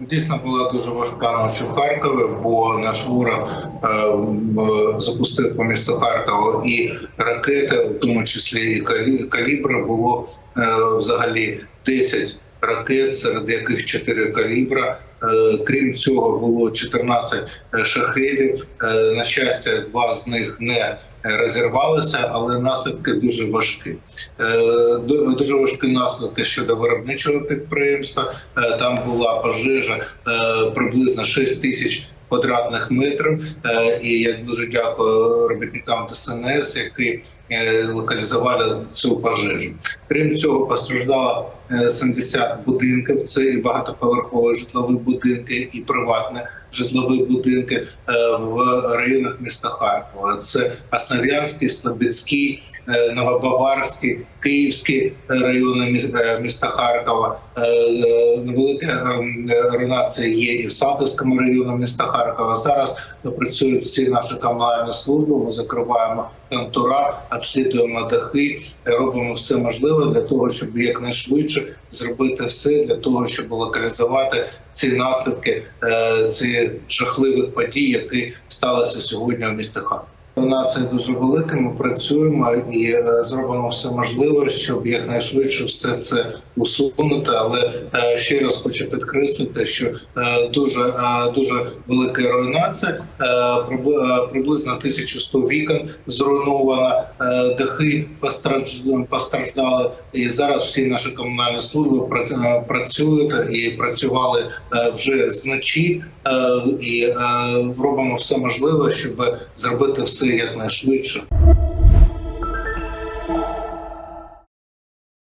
Дійсно була дуже важка ніч у Харкові, бо наш ворог е, запустив по місту Харкова і ракети, в тому числі і калі- калібри, було е, взагалі 10 ракет, серед яких 4 калібра. Е, Крім цього, було 14 шахедів. Е, На щастя, два з них не розірвалися, але наслідки дуже важкі. Е, Дуже важкі наслідки щодо виробничого підприємства. Е, Там була пожежа е, приблизно 6 тисяч квадратних метрів. Е, І я дуже дякую робітникам ДСНС, які е, локалізували цю пожежу. Крім цього, постраждало е, 70 будинків. Це і багатоповерхові житлові будинки, і приватні житлові будинки е, в районах міста Харкова. Це Основ'янський, Слобідський, е, Новобаварський, Київський райони е, міста Харкова. Невелика Ренація є і в Салтівському районі міста Харкова. Зараз працюють всі наші комунальні служби. Ми закриваємо контура, обслідуємо дахи, робимо все можливе для того, щоб якнайшвидше зробити все для того, щоб локалізувати ці наслідки е, ці жахливих подій, які сталися сьогодні у місті Харкова. Нація дуже велика. Ми працюємо і е, зробимо все можливе, щоб якнайшвидше все це усунути. Але е, ще раз хочу підкреслити, що е, дуже е, дуже велика руйнація. Прибли- приблизно 1100 вікон зруйновано, е, дахи постраж- постраждали. І зараз всі наші комунальні служби пра- працюють і працювали вже зночі. І робимо все можливе, щоб зробити все якнайшвидше.